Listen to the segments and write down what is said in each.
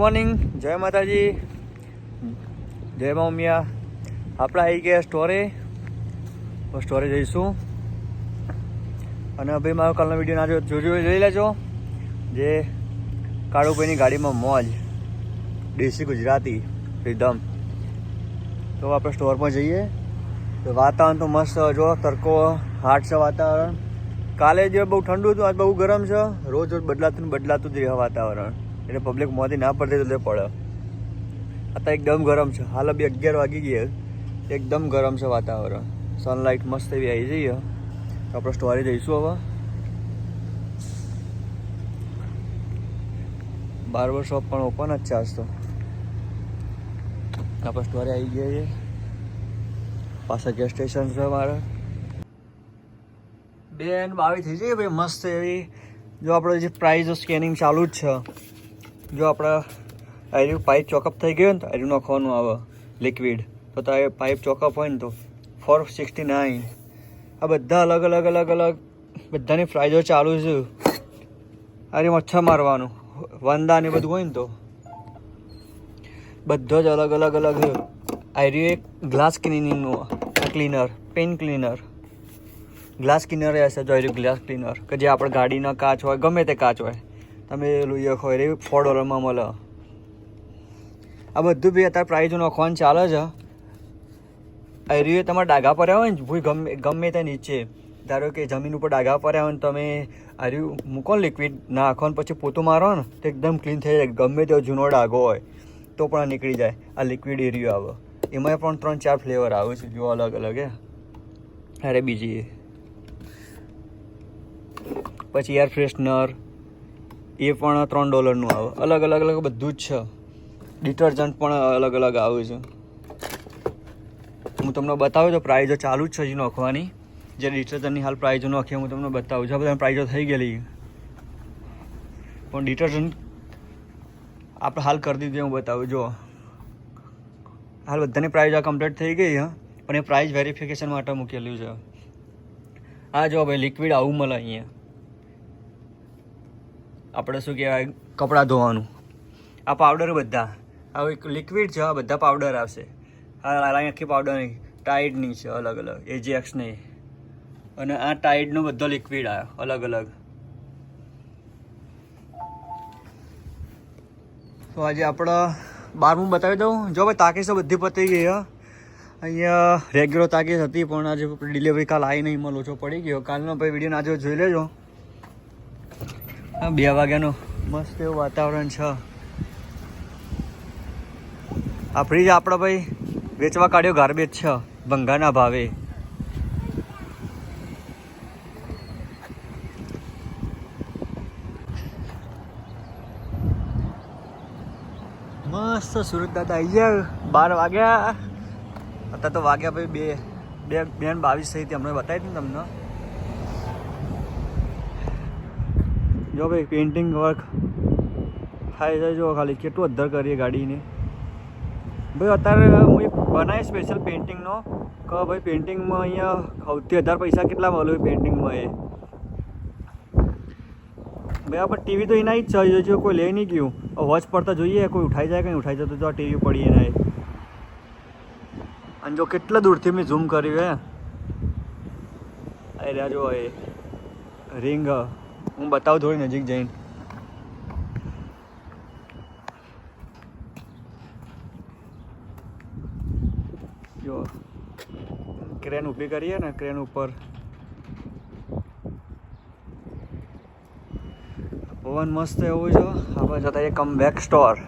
Morning. જય માતાજી. જય મા ઉમિયા. આપણે આવી ગયા સ્ટોરે. સ્ટોરે જઈશું. અને ભાઈ મારો કાલનો વીડિયો ના જોજો, જોઈ લેજો. જે કાળુભાઈની ગાડીમાં મોજ. દેશી ગુજરાતી એકદમ તો આપણે સ્ટોરમાં જઈએ. તો વાતાવરણ તો મસ્ત જો, તડકો, હાટ છે વાતાવરણ. કાલે જે બહુ ઠંડુ હતું, આજ બહુ ગરમ છે. રોજ રોજ બદલાતું બદલાતું જ રહે વાતાવરણ. એટલે પબ્લિક મોંથી ના પડતી તો પડે. અત્યારે એકદમ ગરમ છે. હાલ બી અગિયાર વાગી ગયા એકદમ ગરમ છે વાતાવરણ. સનલાઇટ મસ્ત એવી આવી જઈએ તો આપણે સ્ટોરી જઈશું હવે. બાર્બર શોપ પણ ઓપન જ છે આજ તો. આપણે સ્ટોરે આવી ગયા છીએ પાછા ગેસ સ્ટેશન છે મારે. બેન બાવી થઈ જઈએ ભાઈ મસ્ત એવી. જો આપણે જે પ્રાઇઝ સ્કેનિંગ ચાલુ જ છે. જો આપણા આયુ પાઇપ ચોકઅપ થઈ ગયો ને તો આયુ નાખવાનું આવે લિક્વિડ તો તારે પાઇપ ચોકઅપ હોય ને તો ફોર સિક્સટી નાઇન આ બધા અલગ અલગ અલગ અલગ બધાની પ્રાઇઝો ચાલુ છે. અરે મચ્છર મારવાનું. વંદા ને બધું હોય ને તો. બધો જ અલગ અલગ અલગ આર્યું એક glass ક્લિનિંગનું cleaner pen cleaner glass cleaner હશે જો ગ્લાસ ક્લીનર કે જે આપણે ગાડીના કાચ હોય, ગમે તે કાચ હોય. તમે લઈ શકો એ ફોર ડોલરમાં મળે આ બધું બી અત્યારે પ્રાઇઝ નાખવાનું ચાલે છે. એરિયો તમારા ડાઘા પર હોય ને, ભૂઈ ગમે ગમે તે નીચે. ધારો કે જમીન ઉપર ડાઘા પડ્યા હોય ને, તમે આર્યું મૂકો ને લિક્વિડ નાખો ને પછી પોતું મારો ને, તો એકદમ ક્લીન થઈ જાય. ગમે તેવો જૂનો ડાઘો હોય, તો પણ નીકળી જાય. આ લિક્વિડ એરિયો આવે. એમાં પણ ત્રણ ચાર ફ્લેવર આવે છે, જો અલગ અલગ હે. અરે બીજી પછી એર ફ્રેશનર એ પણ ત્રણ ડોલરનું આવે. અલગ અલગ અલગ બધું જ છે. ડિટર્જન્ટ પણ અલગ અલગ આવે છે. હું તમને બતાવું તો પ્રાઇઝો ચાલુ જ છે હજી નોખવાની. જે ડિટર્જન્ટની હાલ પ્રાઇઝો નોખી, હું તમને બતાવું છું. બધા પ્રાઇઝો થઈ ગયેલી. પણ ડિટર્જન્ટ આપણે હાલ કરી દીધી, હું બતાવું જો હાલ બધાની પ્રાઇઝ આ કમ્પ્લીટ થઈ ગઈ, હા. પણ એ પ્રાઇઝ વેરિફિકેશન માટે મૂકેલું છે. આ જો ભાઈ લિક્વિડ આવું મળે અહીંયા. આપણે શું કહેવાય? કપડાં ધોવાનું. આ પાવડર બધા. આ એક લિક્વિડ છે બધા પાવડર આવશે. આ આ આખી પાવડર નહીં ટાઈડની છે, અલગ અલગ. એજીએક્સ નહીં. અને આ ટાઈડનો બધો લિક્વિડ આવ્યો અલગ અલગ. તો આજે આપણે બારમું બતાવી દઉં. જો ભાઈ તાકીસ તો બધી પતી ગઈ અહીંયા રેગ્યુલર તાકીસ હતી, પણ આજે ડિલિવરી કાલ આવી નહીં મળો છો પડી ગયો. કાલનો ભાઈ વીડિયો આજે જોઈ લેજો. હા, બે વાગ્યાનું. મસ્ત એવું વાતાવરણ છે. આ ફ્રીજ આપણે ભાઈ વેચવા કાઢ્યો ગાર્બેજ છે. ભંગાના ભાવે. મસ્ત સુરત દાદા આવી ગયા. બાર વાગ્યા. અત્યારે તો વાગ્યા ભાઈ બે બે, બેન બાવીસ થઈ હતી, હમણાં બતાવી હતી તમને. જો ભાઈ પેઇન્ટિંગ વર્ક થાય છે જો, ખાલી કેટલું અધ્ધર કરીએ ગાડીને. ભાઈ, અત્યારે હું એક બનાવી સ્પેશિયલ પેઇન્ટિંગનો કે ભાઈ પેઇન્ટિંગમાં અહીંયા સૌથી અધાર પૈસા કેટલા મળે પેઇન્ટિંગમાં એ? ભાઈ, આપણે ટીવી તો એના જ છે, જો કોઈ લઈ નહીં ગયું. વોચ પડતા જોઈએ, કોઈ ઉઠાઈ જાય કંઈ ઉઠાઈ જતું તો આ ટીવી પડી એના. અને જો કેટલા દૂરથી મેં ઝૂમ કર્યું હે. અરે જો એ રિંગ હું બતાવું થોડી નજીક જઈને જો ક્રેન ઊભી કરીએ ને ક્રેન ઉપર પવન મસ્ત એવું છે આપણે જતા એ કમ બેક સ્ટોર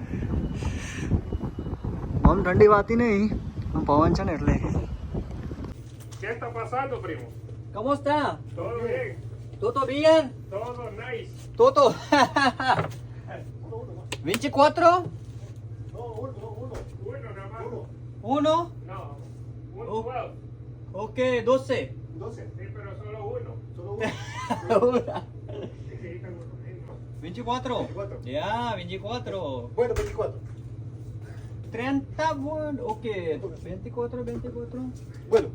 આમ ઠંડી વાતી નહીં આમ પવન છે ને એટલે ¿Qué está pasando, primo? ¿Cómo está? ¿Todo bien? ¿Todo bien? ¿Todo nice? ¿Todo? ¿24? Uno nada más. ¿Uno? No, un Oh. 12. Ok, 12. Sí, pero solo uno. Sí, sí, tengo lo mismo. 24? 24. Ya, 24. Bueno, 24. 30, bueno, ok. 24, 24. Bueno,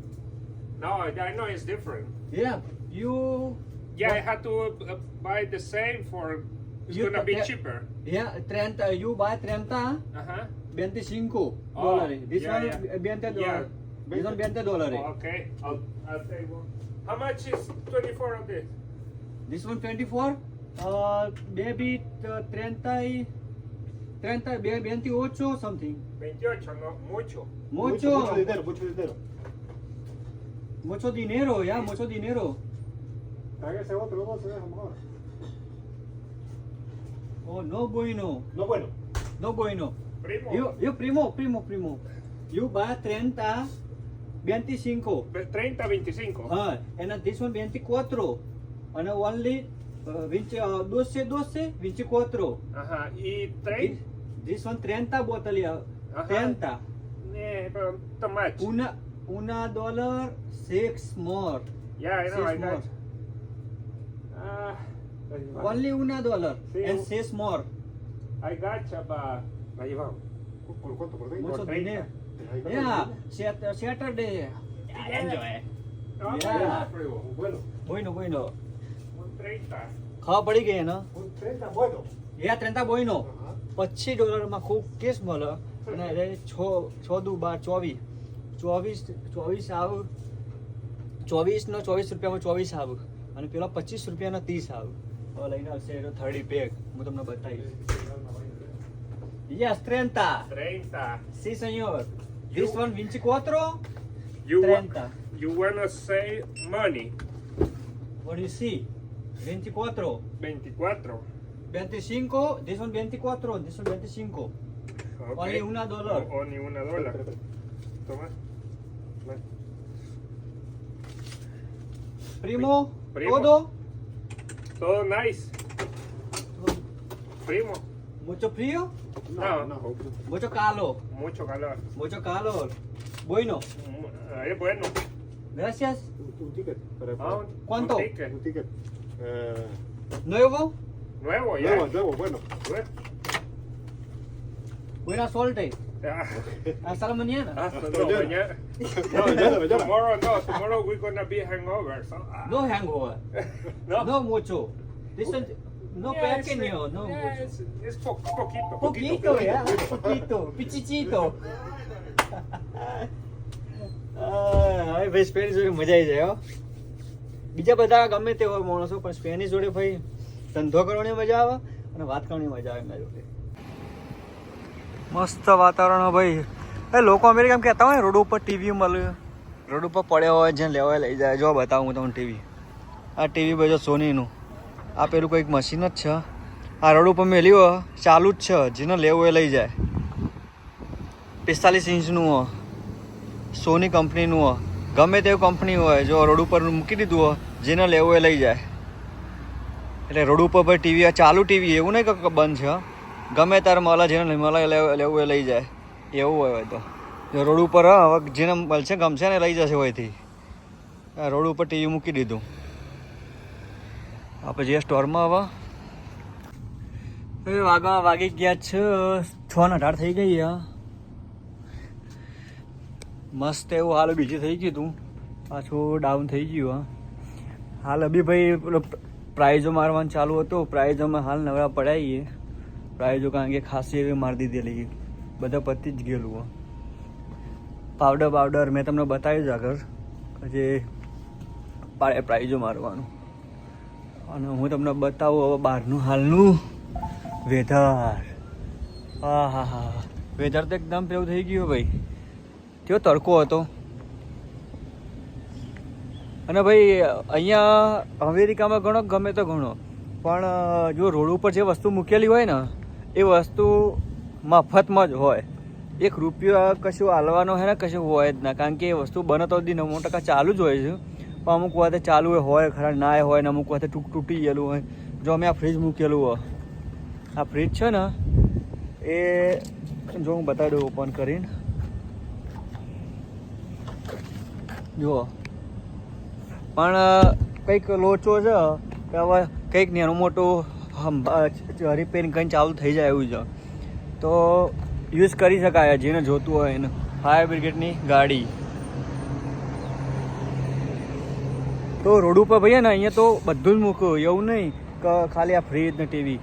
No, I know it's different. Yeah, you... Yeah, I had to uh, buy the same for It's You gonna be yeah. cheaper. Yeah, 30, you buy 30, Uh-huh. 25 Oh, dólares. This yeah, one, yeah. uh, 20 Yeah. dólares. This one, 20 dólares. Oh, okay. I'll, I'll tell you one. How much is 24 of this? This one 24, uh, maybe uh, 30, 30, be- 28 something. 28, no, mucho. Mucho, mucho dinero, mucho dinero. mucho dinero, ya, mucho dinero. Tráigase otro, dos, se deja mejor. Oh, no bueno, No, bueno. no bueno. Primo. You, you primo, primo, primo. You buy 30, 25. 30, 25. Ah, and this one 24. And only uh, 20, uh, 12, 12, 24. Ajá. Y This, 30. this one 30 botellas. Ajá. 30. Eh, pero too much. Una, una dollar, six more. Yeah, I know, I Six got. more. Ah, Only una dollar Sí, and six more. I got about. Cuánto? ¿Por 30? Mucho dinero. Yeah, Saturday. Yeah. Enjoy. Yeah. Bueno. Bueno, bueno. Un 30. ખાવા પડી ગઈ ને Un 30 bueno. યા ત્રણતા બોયનો પચીસ ડોલરમાં ખૂબ case મળે અને એ છ છ દુ બાર ચોવીસ ચોવીસ ચોવીસ આવ ચોવીસ નો ચોવીસ રૂપિયામાં ચોવીસ આવ અને પેલા પચીસ રૂપિયાના ત્રીસ આવ હવે લઈને આવશે એનો થર્ડી પેક હું તમને બતાવીશ yes ત્રેન્તા 30. C señor this one 24 You, wa- 30 you wanna save money? what do you see 24 24. 25 this one 24 this one 25 Okay. Only una dólar. O, only una dólar. Toma. Ven. primo, Primo. todo Todo nice. Primo. mucho frío No. no. mucho calor Mucho calor. mucho calor bueno Mm, Es bueno. gracias Un, un ticket. Para, Ah, un- ¿Cuánto? un ticket. un ticket. Eh, nuevo Nuevo ya. nuevo, nuevo, bueno. Buena suerte hasta la mañana Hasta no, mañana. No, mañana, mañana. Tomorrow no, tomorrow we're gonna be hangover. So, uh, no hangover no. no mucho Listen. no Yeah, it's- pequeño no yeah, mucho it's, it's po- poquito, poquito ya poquito pichichito હવે ભાઈ Spanish જોડે મજા આવી જાય હો બીજા બધા ગમે તે હોય માણસો પણ સ્પેનિશ જોડે ભાઈ ધંધો કરવાની મજા આવે અને વાત કરવાની મજા આવે એમના જોડે મસ્ત વાતાવરણ ભાઈ. એ લોકો અમેરિકામાં કહેતા હોય રોડ ઉપર ટીવી મળ્યું રોડ ઉપર પડ્યા હોય, જેને લેવા હોય લઈ જાય. જો બતાવું હું તમને ટીવી આ ટીવી બધો સોનીનું. આ પેલું કંઈક મશીન જ છે. આ રોડ ઉપર મેલ્યું લ્યો ચાલુ જ છે. જેને લેવું એ લઈ જાય. પિસ્તાલીસ ઇંચનું હો સોની કંપનીનું હો ગમે તેવી કંપની હોય, જો રોડ ઉપર મૂકી દીધું હોય, જેને લેવું એ લઈ જાય. એટલે રોડ ઉપર ભાઈ ટીવી ચાલુ ટીવી એવું નહીં કે બંધ છે. ગમે ત્યારે મળે, જેને મળે લેવું હોય લઈ જાય. એવું હોય તો. રોડ ઉપર હવે જેને મળશે, ગમશે ને લઈ જશે હોયથી. રોડ ઉપર ટીવી મૂકી દીધું. આપણે જે સ્ટોરમાં હવે. વાગા વાગી ગયા છે, છ ને અઢાર થઈ ગઈ, હા. મસ્ત એવું હાલ બીજું થઈ ગયું તું. પાછું ડાઉન થઈ ગયું, હા. હાલ અભી ભાઈ, પેલો પ્રાઇઝો મારવાનું ચાલુ હતું. પ્રાઇઝોમાં હાલ નવરા પડાવીએ પ્રાઇઝો કારણ કે ખાસી એવી મારી દીધેલી બધા પતી જ ગયેલું હો. પાવડર પાવડર મેં તમને બતાવ્યું જ આગળ જે પાડે પ્રાઇઝો મારવાનું. અને હું તમને બતાવું હવે બહારનું હાલનું વેધર. હા હા હા. વેધર તો એકદમ પેલું થઈ ગયું ભાઈ. કેવો તડકો હતો. અને ભાઈ, અહીંયા અમેરિકામાં ઘણો ગમે તો ઘણો. પણ જો રોડ ઉપર જે વસ્તુ મૂકેલી હોય ને એ વસ્તુ મફતમાં જ હોય. એક રૂપિયો કશું હાલવાનો હોય ને કશું હોય જ ના. કારણ કે એ વસ્તુ બને તો દી નવ ટકા ચાલુ જ હોય છે. પણ અમુક વાતે ચાલુ હોય, ખરા ના હોય ને અમુક વાતે તૂટ તૂટી ગયેલું હોય. જો અમે આ ફ્રીજ મૂકેલું હોય. આ ફ્રીજ છે ને, એ જો હું બતાવી દઉં ઓપન કરીને. જુઓ. પણ કંઈક લોચો છે, કે હવે કંઈક નાનું મોટું રિપેરિંગ કંઈ ચાલુ થઈ જાય એવું છે. તો યુઝ કરી શકાય જેને જોતું હોય એને. ફાયર બ્રિગેડની ગાડી. તો રોડ ઉપર ભાઈ ને, અહીંયા તો બધું જ મૂક્યું, એવું નહીં કે ખાલી આ ફ્રીજ ને ટીવી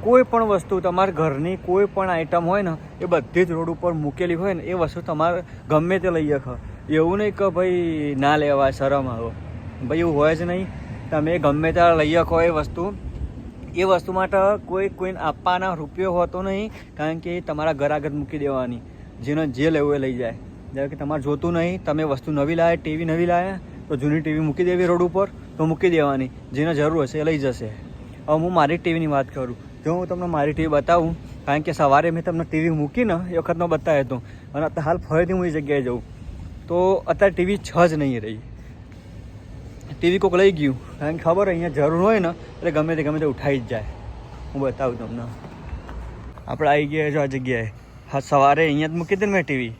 કોઈ પણ વસ્તુ તમારા ઘરની કોઈ પણ આઈટમ હોય ને, એ બધી જ રોડ ઉપર મૂકેલી હોય ને, એ વસ્તુ તમારે ગમે તે લઈ શકો. એવું નહીં કે ભાઈ ના લેવાય, શરમ આવો. ભાઈ એવું હોય જ નહીં. તમે ગમે ત્યારે લઈ શકો એ વસ્તુ. એ વસ્તુ માટે કોઈ કોઈને આપવાના રૂપિયો હોતો નહીં, કારણ કે તમારા ઘર આગળ મૂકી દેવાની. જેને જે લેવું એ લઈ જાય. જ્યારે કે તમારે જોતું નહીં, તમે વસ્તુ નવી લાવે ટીવી નવી લાવ્યા તો જૂની ટીવી મૂકી દેવી રોડ ઉપર, તો મૂકી દેવાની. જેને જરૂર હશે એ લઈ જશે. હવે હું મારી ટીવીની વાત કરું. જો હું તમને મારી ટીવી બતાવું, કારણ કે સવારે મેં તમને ટીવી મૂકીને એ વખતનો બતાવ્યો હતો, અને હાલ ફરીથી હું એ જગ્યાએ જાઉં. તો અત્યારે ટીવી છ જ નહીં રહી. ટીવી કોક લઈ ગયું. કારણ કે ખબર અહીંયા જરૂર હોય ને, એટલે ગમે તે ગમે તે ઉઠાઈ જ જાય. હું બતાવું તમને. આપણે આવી ગયા જો આ જગ્યાએ. હા, સવારે અહીંયા જ મૂકી હતી ને મેં ટીવી.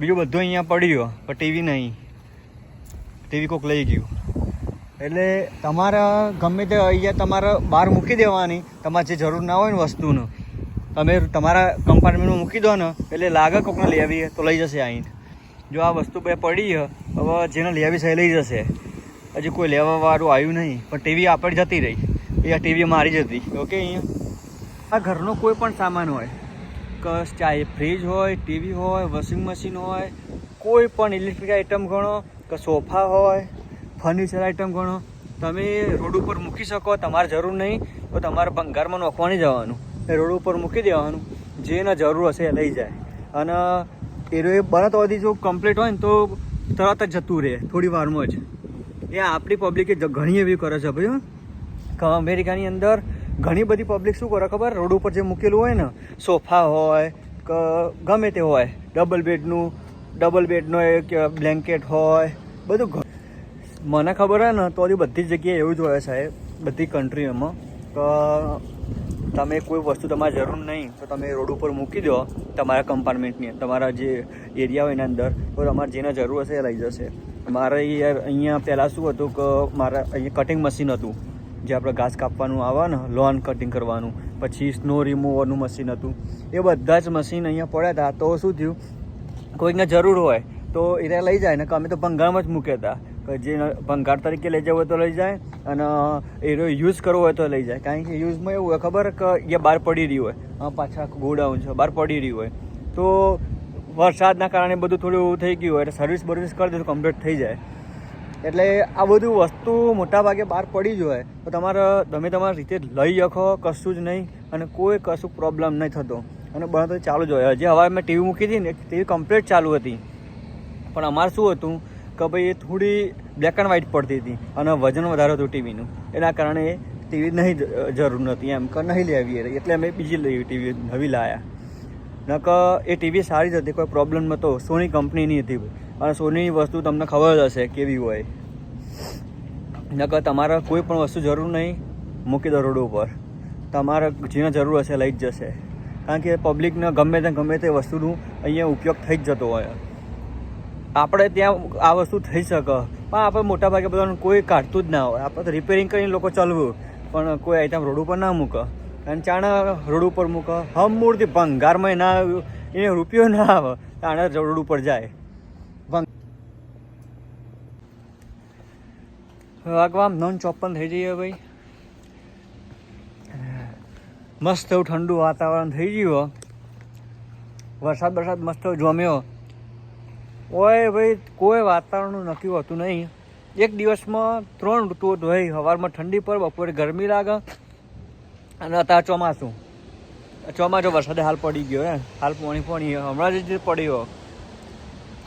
બીજું બધું અહીંયા પડ્યું પણ ટીવી નહીં. ટીવી કોક લઈ ગયું. એટલે તમારે ગમે તે અહીંયા તમારે બહાર મૂકી દેવાની. તમારે જે જરૂર ના હોય ને વસ્તુનું. તમે તમારા કમ્પાર્ટમેન્ટમાં મૂકી દો ને, એટલે લાગે કોકને લેવી તો લઈ જશે અહીં જો આ વસ્તુ બે પડી છે હવે જેને લેવી છે લઈ જશે. હજી કોઈ લેવાવાળું આવ્યું નહીં, પણ ટીવી આપણે જતી રહી. એ આ ટીવી મારી જતી ઓકે, અહીંયા. આ ઘરનો કોઈ પણ સામાન હોય કે ચાહે ફ્રીજ હોય, ટીવી હોય, વોશિંગ મશીન હોય, કોઈ પણ ઇલેક્ટ્રિક આઇટમ ગણો, કે સોફા હોય, ફર્નિચર આઇટમ ગણો, તમે રોડ ઉપર મૂકી શકો, તમારે જરૂર નહીં, તો તમારે ભંગારમાં નોખવાની જવાનું એ રોડ ઉપર મૂકી દેવાનું જેને જરૂર હશે એ લઈ જાય. અને એ બને તો જો કમ્પ્લીટ હોય ને તો તરત જ જતું રહે, થોડી વારમાં જ. એ આપણી પબ્લિકે ઘણી એવી કરે છે ભાઈ કે અમેરિકાની અંદર ઘણી બધી પબ્લિક શું કરે ખબર? રોડ ઉપર જે મૂકેલું હોય ને, સોફા હોય, કે ગમે તે હોય. ડબલ બેડનું ડબલ બેડનો એક બ્લેન્કેટ હોય, બધું મને ખબર હોય ને, તો બધી જગ્યાએ એવું જ હોય સાહેબ, બધી કન્ટ્રીઓમાં કે તમે કોઈ વસ્તુ તમારે જરૂર નહીં, તો તમે રોડ ઉપર મૂકી દો તમારા કમ્પાર્ટમેન્ટની તમારા જે એરિયા હોય એના અંદર, તો તમારે જેને જરૂર હશે એ લઈ જશે. મારે યાર અહીંયા પહેલાં શું હતું કે મારા અહીંયા કટિંગ મશીન હતું, જે આપણે ઘાસ કાપવાનું આવે ને લોન કટિંગ કરવાનું, પછી સ્નો રિમૂવરનું મશીન હતું. એ બધા જ મશીન અહીંયા પડ્યા હતા. તો શું થયું? કોઈકને જરૂર હોય, તો એ લઈ જાય ને, કે અમે તો ભંગારમાં જ મૂક્યા હતા. જે ભંગાર તરીકે લઈ જવું હોય તો લઈ જાય અને એનો યુઝ કરવો હોય તો લઈ જાય. કારણ કે યુઝમાં એવું હોય, ખબર કે એ બહાર પડી રહ્યું હોય. પાછા ગોડાઉન છે, બહાર પડી રહ્યું હોય. તો વરસાદના કારણે બધું થોડું થઈ ગયું હોય, એટલે સર્વિસ બર્વિસ કરી દે તો કમ્પ્લીટ થઈ જાય. એટલે આ બધું વસ્તુ મોટા ભાગે બહાર પડી જ હોય. તો તમારે, તમે તમારી રીતે લઈ શકો, કશું જ નહીં. અને કોઈ કશું પ્રોબ્લેમ નહીં થતો. અને બરાબર ચાલુ જ હોય. હજી હવે મેં ટીવી મૂકી હતી ને ટીવી કમ્પ્લીટ ચાલુ હતી. પણ અમારે શું હતું કે ભાઈ એ થોડી બ્લેક એન્ડ વ્હાઇટ પડતી હતી અને વજન વધારે હતું ટીવીનું. એના કારણે ટીવી નહીં જરૂર નથી એમ કે નહીં લેવી. એટલે અમે બીજી લઈ ટીવી નવી લાયા. નક એ ટીવી સારી જ હતી, કોઈ પ્રોબ્લેમ નહોતો. સોની કંપનીની હતી. અને સોનીની વસ્તુ તમને ખબર જ હશે કેવી હોય. નકર તમારે કોઈ પણ વસ્તુ જરૂર નહીં, મૂકી દો રોડ ઉપર. તમારે જેને જરૂર હશે લઈ જ જશે. કારણ કે પબ્લિકને ગમે તે ગમે તે વસ્તુનું અહીંયા ઉપયોગ થઈ જ જતો હોય. આપણે ત્યાં આ વસ્તુ થઈ શકે. પણ આપણે મોટા ભાગે બધાનું કોઈ કાઢતું જ ના હોય. આપણે તો રિપેરિંગ કરીને લોકો ચાલવું. પણ કોઈ આઈટમ રોડ ઉપર ના મૂકે. અને ચાણા રોડ ઉપર મૂકે. હમ મૂળથી ભંગારમાં ના એને રૂપિયો ના આવે. તાણે રોડ ઉપર જાય. ભંગ વાગવા નોન ચોપન થઈ જઈએ ભાઈ. મસ્ત એવું ઠંડુ વાતાવરણ થઈ ગયું વરસાદ વરસાદ મસ્ત જોમ્યો. ઓય ભાઈ, કોઈ વાતાવરણનું નક્કી હોતું નહીં. એક દિવસમાં ત્રણ ઋતુઓ ધોઈ સવારમાં ઠંડી પર, બપોરે ગરમી લાગે, અને અત્યારે ચોમાસું. ચોમાસો વરસાદે હાલ પડી ગયો હે હાલ પોણી પોણી, હમણાં જ પડ્યો,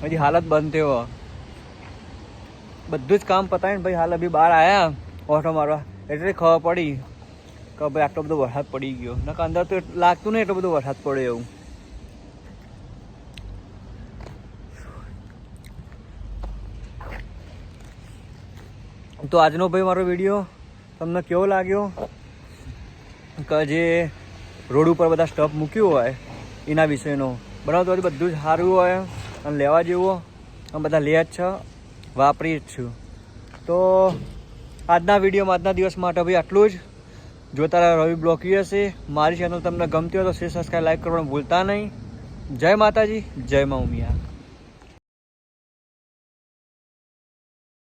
હજી હાલત બંધ થયો. બધું જ કામ પતાવીને ભાઈ હાલ અભી બહાર આવ્યા ઓટો મારવા એટલે ખબર પડી કે ભાઈ આટલો બધો વરસાદ પડી ગયો. નકા અંદર તો લાગતું નહીં એટલો બધો વરસાદ પડ્યો એવું. તો આજનો ભાઈ મારો વીડિયો તમને કેવો લાગ્યો? કે જે રોડ ઉપર બધા સ્ટફ મૂક્યું હોય, એના વિષયનો બરાબર, તો બધું જ સારું હોય અને લેવા જેવું. અમે બધા લે જ છે, વાપરી જ છું. તો આજના વિડીયોમાં આજના દિવસ માટે ભાઈ આટલું જ. જો તારા રવિ બ્લોકી હશે, મારી ચેનલ તમને ગમતી હોય તો શેર સબસ્ક્રાઈબ લાઈક કરવાનું ભૂલતા નહીં. જય માતાજી, જય મા ઉમિયા